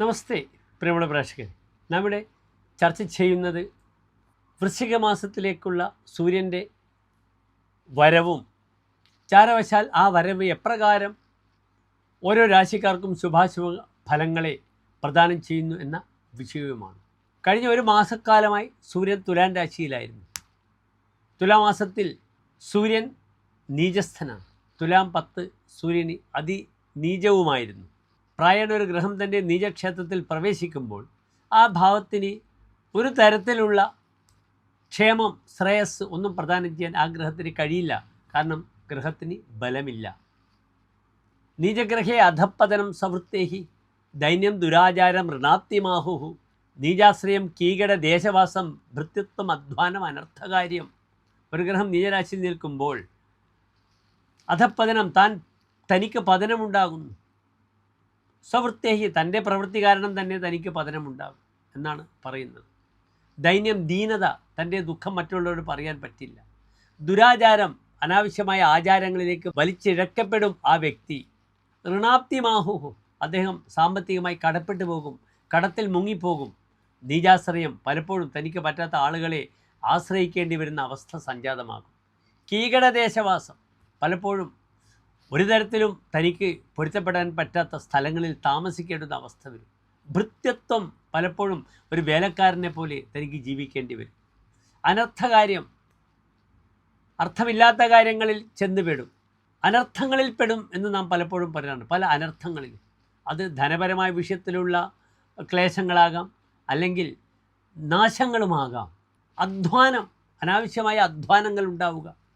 നമസ്തേ പ്രിയമുള്ള പ്രേക്ഷകർ നമ്മുടെ ചർച്ച ചെയ്യുന്നത് വൃശ്ചിക മാസത്തിലേക്കുള്ള സൂര്യന്റെ വരവും ചാരവശാൽ ആ വരവ് എപ്രകാരം ഓരോ രാശിക്കാർക്കും ശുഭാശുഭ ഫലങ്ങളെ പ്രദാനം ചെയ്യുന്നു എന്ന വിഷയവുമാണ്. കഴിഞ്ഞ ഒരു മാസക്കാലമായി സൂര്യൻ തുലാൻ രാശിയിലായിരുന്നു. തുലാമാസത്തിൽ സൂര്യൻ നീചസ്ഥനാണ്. തുലാം പത്ത് സൂര്യന് അതിനീചവുമായിരുന്നു. പ്രായണ ഒരു ഗ്രഹം തന്റെ നീചക്ഷേത്രത്തിൽ പ്രവേശിക്കുമ്പോൾ ആ ഭാവത്തിന് ഒരു തരത്തിലുള്ള ക്ഷേമം ശ്രേയസ് ഒന്നും പ്രദാനം ചെയ്യാൻ ആ ഗ്രഹത്തിന് കഴിയില്ല. കാരണം ഗ്രഹത്തിന് ബലമില്ല. നീചഗ്രഹേ അധപ്പതനം സവൃത്തേഹി ദൈന്യം ദുരാചാരം ഋണാത്തിമാഹുഹു നീചാശ്രയം കീകട ദേശവാസം ഭൃത്യത്വം അധ്വാനം അനർത്ഥകാര്യം. ഒരു ഗ്രഹം നീചരാശിയിൽ നിൽക്കുമ്പോൾ അധപ്പതനം താൻ തനിക്ക് പതനമുണ്ടാകുന്നു. സ്വവൃത്തേഹി തന്റെ പ്രവൃത്തി കാരണം തന്നെ തനിക്ക് പതനമുണ്ടാകും എന്നാണ് പറയുന്നത്. ദൈന്യം ദീനത തന്റെ ദുഃഖം മറ്റുള്ളവരോട് പറയാൻ പറ്റില്ല. ദുരാചാരം അനാവശ്യമായ ആചാരങ്ങളിലേക്ക് വലിച്ചിഴക്കപ്പെടും ആ വ്യക്തി. ഋണാപ്തിമാഹുഹു അദ്ദേഹം സാമ്പത്തികമായി കടപ്പെട്ടു പോകും കടത്തിൽ മുങ്ങിപ്പോകും. നീജാശ്രയം പലപ്പോഴും തനിക്ക് പറ്റാത്ത ആളുകളെ ആശ്രയിക്കേണ്ടി വരുന്ന അവസ്ഥ സംജാതമാകും. കീകടദേശവാസം പലപ്പോഴും ഒരു തരത്തിലും തനിക്ക് പൊരുത്തപ്പെടാൻ പറ്റാത്ത സ്ഥലങ്ങളിൽ താമസിക്കേണ്ടുന്ന അവസ്ഥ വരും. ഭൃത്യത്വം പലപ്പോഴും ഒരു വേലക്കാരനെ പോലെ തനിക്ക് ജീവിക്കേണ്ടി വരും. അനർത്ഥകാര്യം അർത്ഥമില്ലാത്ത കാര്യങ്ങളിൽ ചെന്ന് പെടും. അനർത്ഥങ്ങളിൽ പെടും എന്ന് നാം പലപ്പോഴും പറയാറുണ്ട് പല അനർത്ഥങ്ങളിൽ. അത് ധനപരമായ വിഷയത്തിലുള്ള ക്ലേശങ്ങളാകാം അല്ലെങ്കിൽ നാശങ്ങളുമാകാം. അധ്വാനം അനാവശ്യമായ അധ്വാനങ്ങൾ ഉണ്ടാവുക.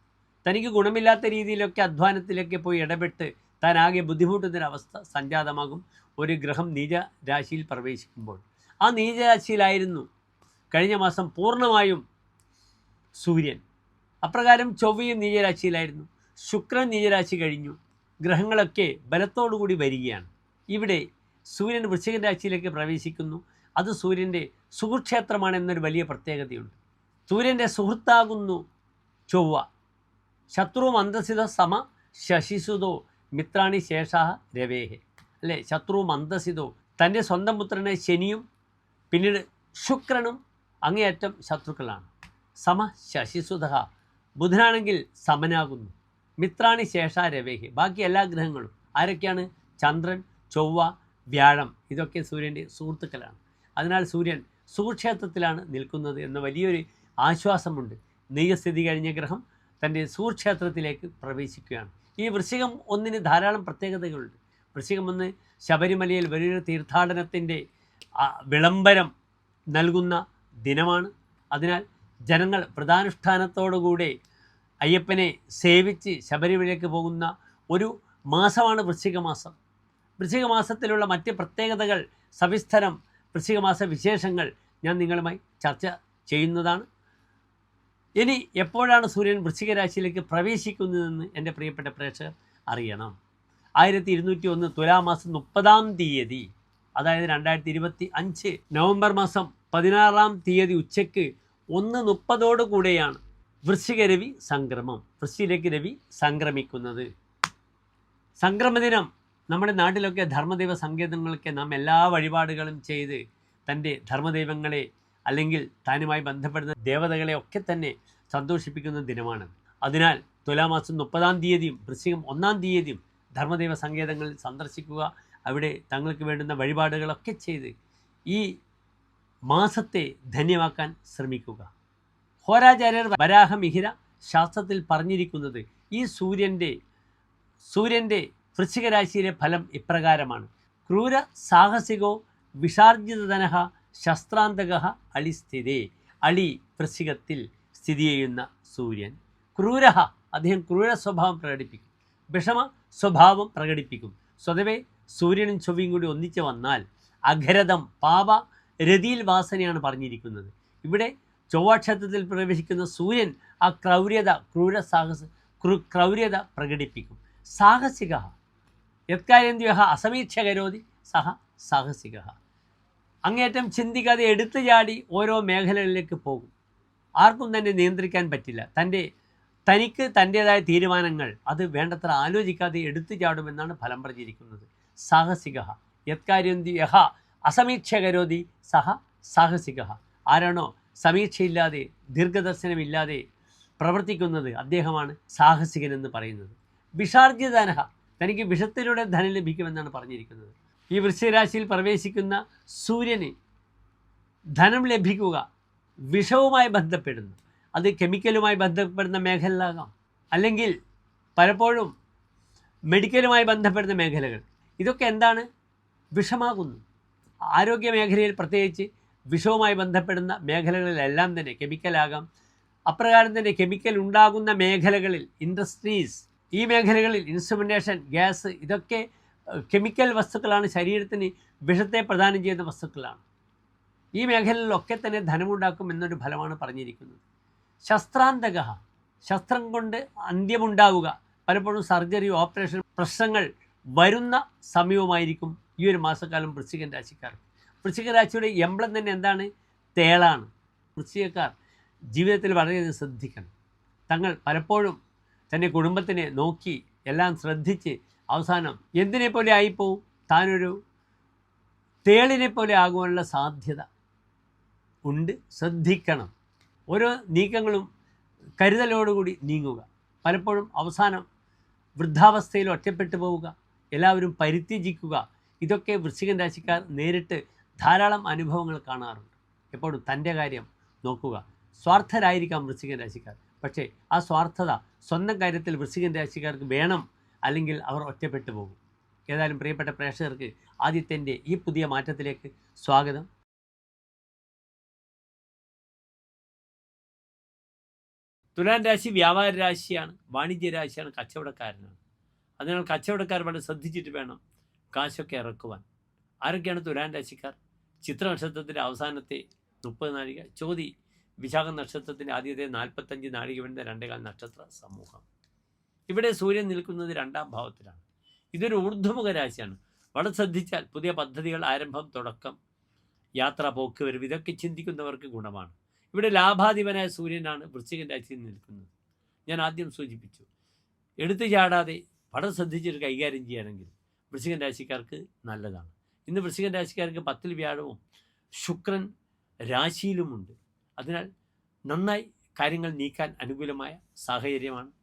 തനിക്ക് ഗുണമില്ലാത്ത രീതിയിലൊക്കെ അധ്വാനത്തിലൊക്കെ പോയി ഇടപെട്ട് താൻ ആകെ ബുദ്ധിമുട്ടുന്നൊരവസ്ഥ സംജാതമാകും. ഒരു ഗ്രഹം നീച രാശിയിൽ പ്രവേശിക്കുമ്പോൾ. ആ നീചരാശിയിലായിരുന്നു കഴിഞ്ഞ മാസം പൂർണമായും സൂര്യൻ. അപ്രകാരം ചൊവ്വയും നീചരാശിയിലായിരുന്നു. ശുക്രൻ നീചരാശി കഴിഞ്ഞു. ഗ്രഹങ്ങളൊക്കെ ബലത്തോടുകൂടി വരികയാണ്. ഇവിടെ സൂര്യൻ വൃശ്ചിക രാശിയിലേക്ക് പ്രവേശിക്കുന്നു. അത് സൂര്യന്റെ സുഹൃക്ഷേത്രമാണ് എന്നൊരു വലിയ പ്രത്യേകതയുണ്ട്. സൂര്യന്റെ സുഹൃത്താകുന്നു ചൊവ്വ. ശത്രു മന്ദസിത സമ ശശിസുതോ മിത്രാണി ശേഷ രവേഹെ. അല്ലേ? ശത്രു മന്ദസിതോ. തന്റെ സ്വന്തം പുത്രനെ ശനിയും പിന്നീട് ശുക്രനും അങ്ങേയറ്റം ശത്രുക്കളാണ്. സമ ശശിസുത. ബുധനാണെങ്കിൽ സമനാകുന്നു. മിത്രാണി ശേഷ രവേഹി. ബാക്കി എല്ലാ ഗ്രഹങ്ങളും ആരൊക്കെയാണ്? ചന്ദ്രൻ ചൊവ്വ വ്യാഴം. ഇതൊക്കെ സൂര്യന്റെ സുഹൃത്തുക്കളാണ്. അതിനാൽ സൂര്യൻ സുക്ഷേത്രത്തിലാണ് നിൽക്കുന്നത് എന്ന വലിയൊരു ആശ്വാസമുണ്ട്. നീയസ്ഥിതി കഴിഞ്ഞ ഗ്രഹം തന്റെ സൂർക്ഷേത്രത്തിലേക്ക് പ്രവേശിക്കുകയാണ്. ഈ വൃശ്ചികം ഒന്നിന് ധാരാളം പ്രത്യേകതകളുണ്ട്. വൃശ്ചികം ഒന്ന് ശബരിമലയിൽ വലിയൊരു തീർത്ഥാടനത്തിന്റെ വിളംബരം നൽകുന്ന ദിനമാണ്. അതിനാൽ ജനങ്ങൾ വ്രതാനുഷ്ഠാനത്തോടുകൂടെ അയ്യപ്പനെ സേവിച്ച് ശബരിമലയിലേക്ക് പോകുന്ന ഒരു മാസമാണ് വൃശ്ചികമാസം. വൃശ്ചികമാസത്തിലുള്ള വൃശ്ചിക മാസത്തിലുള്ള മറ്റ് പ്രത്യേകതകൾ സവിസ്തരം വൃശ്ചികമാസ വിശേഷങ്ങൾ ഞാൻ നിങ്ങളുമായി ചർച്ച ചെയ്യുന്നതാണ്. ഇനി എപ്പോഴാണ് സൂര്യൻ വൃശ്ചികരാശിയിലേക്ക് പ്രവേശിക്കുന്നതെന്ന് എന്റെ പ്രിയപ്പെട്ട പ്രേക്ഷകർ അറിയണം. ആയിരത്തി ഇരുന്നൂറ്റി ഒന്ന് തുലാമാസം മുപ്പതാം തീയതി അതായത് രണ്ടായിരത്തി ഇരുപത്തി അഞ്ച് നവംബർ മാസം പതിനാറാം തീയതി ഉച്ചയ്ക്ക് ഒന്ന് മുപ്പതോടു കൂടെയാണ് വൃശ്ചിക രവി സംക്രമം വൃശ്ചിയിലേക്ക് രവി സംക്രമിക്കുന്നത്. സംക്രമദിനം നമ്മുടെ നാട്ടിലൊക്കെ ധർമ്മദൈവ സങ്കേതങ്ങളൊക്കെ നാം എല്ലാ വഴിപാടുകളും ചെയ്ത് തന്റെ ധർമ്മദൈവങ്ങളെ അല്ലെങ്കിൽ താനുമായി ബന്ധപ്പെടുന്ന ദേവതകളെ ഒക്കെ തന്നെ സന്തോഷിപ്പിക്കുന്ന ദിനമാണ്. അതിനാൽ തുലാമാസം മുപ്പതാം തീയതിയും വൃശ്ചികം ഒന്നാം തീയതിയും ധർമ്മദൈവ സങ്കേതങ്ങളിൽ സന്ദർശിക്കുക അവിടെ തങ്ങൾക്ക് വേണ്ടുന്ന വഴിപാടുകളൊക്കെ ചെയ്ത് ഈ മാസത്തെ ധന്യമാക്കാൻ ശ്രമിക്കുക. ഹോരാചാര്യർ വരാഹമിഹിര ശാസ്ത്രത്തിൽ പറഞ്ഞിരിക്കുന്നത് ഈ സൂര്യന്റെ സൂര്യന്റെ വൃശ്ചികരാശിയിലെ ഫലം ഇപ്രകാരമാണ്. ക്രൂര സാഹസികോ വിഷാർജിതധനഃ ശസ്ത്രാന്തക അളിസ്ഥിതി അളി വൃശ്ചികത്തിൽ സ്ഥിതി ചെയ്യുന്ന സൂര്യൻ. ക്രൂര അദ്ദേഹം ക്രൂര സ്വഭാവം പ്രകടിപ്പിക്കും. വിഷമ സ്വഭാവം പ്രകടിപ്പിക്കും. സ്വതവേ സൂര്യനും ചൊവ്വയും കൂടി ഒന്നിച്ച് വന്നാൽ അഘരതം പാപ രതിയിൽ വാസനയാണ് പറഞ്ഞിരിക്കുന്നത്. ഇവിടെ ചൊവ്വാക്ഷേത്രത്തിൽ പ്രവേശിക്കുന്ന സൂര്യൻ ആ ക്രൗര്യത ക്രൂര സാഹസ ക്രൂ ക്രൗര്യത പ്രകടിപ്പിക്കും. സാഹസിക. യത്കാര്യന്ത്യ അസമീക്ഷകരോതി സഹ സാഹസിക. അങ്ങേറ്റം ചിന്തിക്കാതെ എടുത്തു ചാടി ഓരോ മേഖലകളിലേക്ക് പോകും. ആർക്കും തന്നെ നിയന്ത്രിക്കാൻ പറ്റില്ല. തന്റെ തനിക്ക് തന്റേതായ തീരുമാനങ്ങൾ അത് വേണ്ടത്ര ആലോചിക്കാതെ എടുത്തു ചാടുമെന്നാണ് ഫലം പറഞ്ഞിരിക്കുന്നത്. സാഹസിക യത്കാര്യം യഹ. അസമീക്ഷ കരോതി സഹ സാഹസിക ആരാണോ സമീക്ഷയില്ലാതെ ദീർഘദർശനമില്ലാതെ പ്രവർത്തിക്കുന്നത് അദ്ദേഹമാണ് സാഹസികനെന്ന് പറയുന്നത്. വിഷാർജിതനഹ. തനിക്ക് വിഷത്തിലൂടെ ധനം ലഭിക്കുമെന്നാണ് പറഞ്ഞിരിക്കുന്നത്. ഈ വൃശ്ചികരാശിയിൽ പ്രവേശിക്കുന്ന സൂര്യന് ധനം ലഭിക്കുക വിഷവുമായി ബന്ധപ്പെടുന്നു. അത് കെമിക്കലുമായി ബന്ധപ്പെടുന്ന മേഖലയിലാകാം അല്ലെങ്കിൽ പലപ്പോഴും മെഡിക്കലുമായി ബന്ധപ്പെടുന്ന മേഖലകൾ. ഇതൊക്കെ എന്താണ്? വിഷമാകുന്നു. ആരോഗ്യ മേഖലയിൽ പ്രത്യേകിച്ച് വിഷവുമായി ബന്ധപ്പെടുന്ന മേഖലകളിലെല്ലാം തന്നെ കെമിക്കലാകാം. അപ്രകാരം തന്നെ കെമിക്കൽ ഉണ്ടാകുന്ന മേഖലകളിൽ ഇൻഡസ്ട്രീസ് ഈ മേഖലകളിൽ ഇൻസ്ട്രുമെന്റേഷൻ ഗ്യാസ് ഇതൊക്കെ കെമിക്കൽ വസ്തുക്കളാണ്. ശരീരത്തിന് വിഷത്തെ പ്രദാനം ചെയ്യുന്ന വസ്തുക്കളാണ്. ഈ മേഖലയിലൊക്കെ തന്നെ ധനമുണ്ടാക്കും എന്നൊരു ഫലമാണ് പറഞ്ഞിരിക്കുന്നത്. ശസ്ത്രാന്തക ശസ്ത്രം കൊണ്ട് അന്ത്യമുണ്ടാവുക. പലപ്പോഴും സർജറി ഓപ്പറേഷൻ പ്രശ്നങ്ങൾ വരുന്ന സമയവുമായിരിക്കും ഈ ഒരു മാസക്കാലം വൃശ്ചികൻ രാശിക്കാർ വൃശ്ചിക രാശിയുടെ എംബ്ലം തന്നെ എന്താണ്? തേളാണ്. വൃശ്ചികക്കാർ ജീവിതത്തിൽ വളരെയധികം ശ്രദ്ധിക്കണം. തങ്ങൾ പലപ്പോഴും തന്റെ കുടുംബത്തിനെ നോക്കി എല്ലാം ശ്രദ്ധിച്ച് അവസാനം എന്തിനെ പോലെ ആയിപ്പോവും? താനൊരു തേളിനെ പോലെ ആകുവാനുള്ള സാധ്യത ഉണ്ട്. ശ്രദ്ധിക്കണം. ഓരോ നീക്കങ്ങളും കരുതലോടുകൂടി നീങ്ങുക. പലപ്പോഴും അവസാനം വൃദ്ധാവസ്ഥയിൽ ഒറ്റപ്പെട്ടു പോവുക എല്ലാവരും പരിത്യജിക്കുക ഇതൊക്കെ വൃശ്ചികൻ രാശിക്കാർ നേരിട്ട് ധാരാളം അനുഭവങ്ങൾ കാണാറുണ്ട്. എപ്പോഴും തന്റെ കാര്യം നോക്കുക. സ്വാർത്ഥരായിരിക്കാം വൃശ്ചികൻ രാശിക്കാർ. പക്ഷേ ആ സ്വാർത്ഥത സ്വന്തം കാര്യത്തിൽ വൃശ്ചികൻ രാശിക്കാർക്ക് വേണം അല്ലെങ്കിൽ അവർ ഒറ്റപ്പെട്ടു പോകും. ഏതായാലും പ്രിയപ്പെട്ട പ്രേക്ഷകർക്ക് ആദ്യത്തിന്റെ ഈ പുതിയ മാറ്റത്തിലേക്ക് സ്വാഗതം. തുലാൻ രാശി വ്യാപാര രാശിയാണ് വാണിജ്യ രാശിയാണ് കച്ചവടക്കാരനാണ്. അതിനാൽ കച്ചവടക്കാർ വളരെ ശ്രദ്ധിച്ചിട്ട് വേണം കാശൊക്കെ ഇറക്കുവാൻ. ആരൊക്കെയാണ് തുലാൻ രാശിക്കാർ? ചിത്ര നക്ഷത്രത്തിന്റെ അവസാനത്തെ മുപ്പത് നാഴിക ചോതി വിശാഖ നക്ഷത്രത്തിന്റെ ആദ്യത്തെ നാൽപ്പത്തഞ്ച് നാഴിക വേണ്ട രണ്ടേകാൽ നക്ഷത്ര സമൂഹം. ഇവിടെ സൂര്യൻ നിൽക്കുന്നത് രണ്ടാം ഭാവത്തിലാണ്. ഇതൊരു ഊർധ്വമുഖ രാശിയാണ്. വളരെ ശ്രദ്ധിച്ചാൽ പുതിയ പദ്ധതികൾ ആരംഭം തുടക്കം യാത്ര പോക്ക് വരും ഇതൊക്കെ ചിന്തിക്കുന്നവർക്ക് ഗുണമാണ്. ഇവിടെ ലാഭാധിപനായ സൂര്യനാണ് വൃശ്ചികൻ രാശിയിൽ നിൽക്കുന്നത്. ഞാൻ ആദ്യം സൂചിപ്പിച്ചു. എടുത്തു ചാടാതെ വളരെ ശ്രദ്ധിച്ചൊരു കൈകാര്യം ചെയ്യുകയാണെങ്കിൽ വൃശ്ചികൻ രാശിക്കാർക്ക് നല്ലതാണ്. ഇന്ന് വൃശ്ചികൻ രാശിക്കാർക്ക് പത്തിൽ വ്യാഴവും ശുക്രൻ രാശിയിലുമുണ്ട്. അതിനാൽ നന്നായി കാര്യങ്ങൾ നീക്കാൻ അനുകൂലമായ സാഹചര്യമാണ്.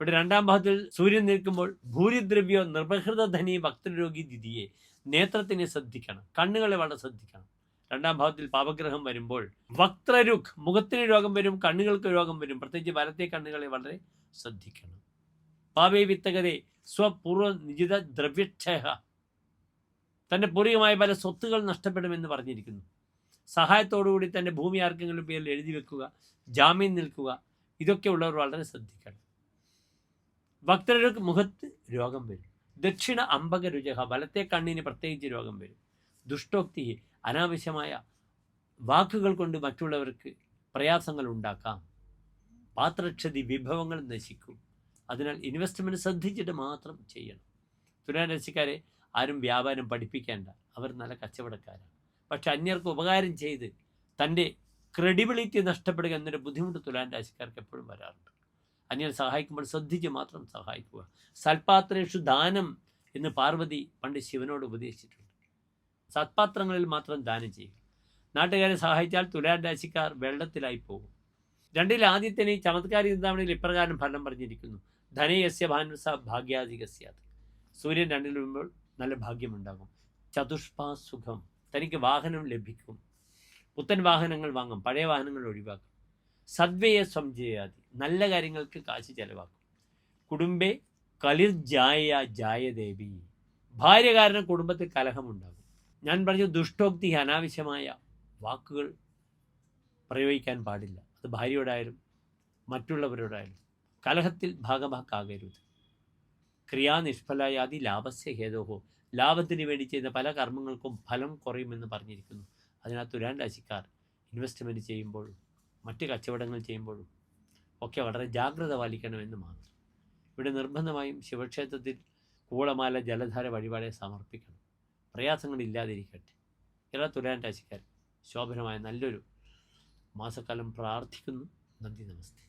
ഇവിടെ രണ്ടാം ഭാഗത്തിൽ സൂര്യൻ നിൽക്കുമ്പോൾ ഭൂരിദ്രവ്യോ നിർബഹൃത ധനി ഭക്തരോഗി ദിതിയെ നേത്രത്തിനെ ശ്രദ്ധിക്കണം കണ്ണുകളെ വളരെ ശ്രദ്ധിക്കണം. രണ്ടാം ഭാഗത്തിൽ പാപഗ്രഹം വരുമ്പോൾ വക്രരുഖ് മുഖത്തിന് രോഗം വരും കണ്ണുകൾക്ക് രോഗം വരും പ്രത്യേകിച്ച് വലത്തെ കണ്ണുകളെ വളരെ ശ്രദ്ധിക്കണം. പാപേ വിത്തകരെ സ്വപൂർവ നിജിത ദ്രവ്യക്ഷയ തന്റെ പൂർവികമായ പല സ്വത്തുകൾ നഷ്ടപ്പെടുമെന്ന് പറഞ്ഞിരിക്കുന്നു. സഹായത്തോടുകൂടി തന്റെ ഭൂമി ആർക്കെങ്കിലും പേരിൽ എഴുതി വെക്കുക ജാമ്യം നിൽക്കുക ഇതൊക്കെ ഉള്ളവർ വളരെ ശ്രദ്ധിക്കണം. ഭക്തരുടെ മുഖത്ത് രോഗം വരും. ദക്ഷിണ അമ്പക രുചക വലത്തെ കണ്ണിന് പ്രത്യേകിച്ച് രോഗം വരും. ദുഷ്ടോക്തി അനാവശ്യമായ വാക്കുകൾ കൊണ്ട് മറ്റുള്ളവർക്ക് പ്രയാസങ്ങൾ ഉണ്ടാക്കാം. പാത്രക്ഷതി വിഭവങ്ങൾ നശിക്കും. അതിനാൽ ഇൻവെസ്റ്റ്മെന്റ് ശ്രദ്ധിച്ചിട്ട് മാത്രം ചെയ്യണം. തുലാരാശിക്കാരെ ആരും വ്യാപാരം പഠിപ്പിക്കേണ്ട. അവർ നല്ല കച്ചവടക്കാരാണ്. പക്ഷെ അന്യർക്ക് ഉപകാരം ചെയ്ത് തന്റെ ക്രെഡിബിലിറ്റി നഷ്ടപ്പെടുക എന്നൊരു ബുദ്ധിമുട്ട് തുലാൻ രാശിക്കാർക്ക് എപ്പോഴും വരാറുണ്ട്. അന്യർ സഹായിക്കുമ്പോൾ ശ്രദ്ധിച്ച് മാത്രം സഹായിക്കുക. സൽപാത്രേഷു ദാനം എന്ന് പാർവതി പണ്ട് ശിവനോട് ഉപദേശിച്ചിട്ടുണ്ട്. സത്പാത്രങ്ങളിൽ മാത്രം ദാനം ചെയ്യുക. നാട്ടുകാരെ സഹായിച്ചാൽ തുലാരാശിക്കാർ വെള്ളത്തിലായി പോകും. രണ്ടിൽ ആദ്യത്തിന് ചമത്കാരി ചിന്താമണിയിൽ ഇപ്രകാരം ഫലം പറഞ്ഞിരിക്കുന്നു. ധനയസ്യ ഭാനുസ ഭാഗ്യാധികസ്യാത്. സൂര്യൻ രണ്ടിൽ വരുമ്പോൾ നല്ല ഭാഗ്യമുണ്ടാകും. ചതുഷ്പാ സുഖം. തനിക്ക് വാഹനം ലഭിക്കും. പുത്തൻ വാഹനങ്ങൾ വാങ്ങും. പഴയ വാഹനങ്ങൾ ഒഴിവാക്കും. സദ്വയെ സംജയാതി. നല്ല കാര്യങ്ങൾക്ക് കാശ് ചെലവാക്കും. കുടുംബെ കളിർ ജായ ജായദേവി. ഭാര്യ കാരണം കുടുംബത്തിൽ കലഹമുണ്ടാകും. ഞാൻ പറഞ്ഞു ദുഷ്ടോക്തി അനാവശ്യമായ വാക്കുകൾ പ്രയോഗിക്കാൻ പാടില്ല. അത് ഭാര്യയോടായാലും മറ്റുള്ളവരോടായാലും. കലഹത്തിൽ ഭാഗമാക്കാകരുത്. ക്രിയാനിഷ്ഫലയാതി ലാഭസ്യ ഹേതോഹോ. ലാഭത്തിന് വേണ്ടി ചെയ്യുന്ന പല കർമ്മങ്ങൾക്കും ഫലം കുറയുമെന്ന് പറഞ്ഞിരിക്കുന്നു. അതിനകത്ത് തുലാൻ രാശിക്കാർ ഇൻവെസ്റ്റ്മെന്റ് ചെയ്യുമ്പോഴും മറ്റ് കച്ചവടങ്ങൾ ചെയ്യുമ്പോഴും ഒക്കെ വളരെ ജാഗ്രത പാലിക്കണമെന്ന് മാത്രം. ഇവിടെ നിർബന്ധമായും ശിവക്ഷേത്രത്തിൽ കൂളമാല ജലധാര വഴിപാടെ സമർപ്പിക്കണം. പ്രയാസങ്ങളില്ലാതിരിക്കട്ടെ. എല്ലാ തുലാൻ രാശിക്കാർ ശോഭനമായ നല്ലൊരു മാസക്കാലം പ്രാർത്ഥിക്കുന്നു. നന്ദി നമസ്തേ.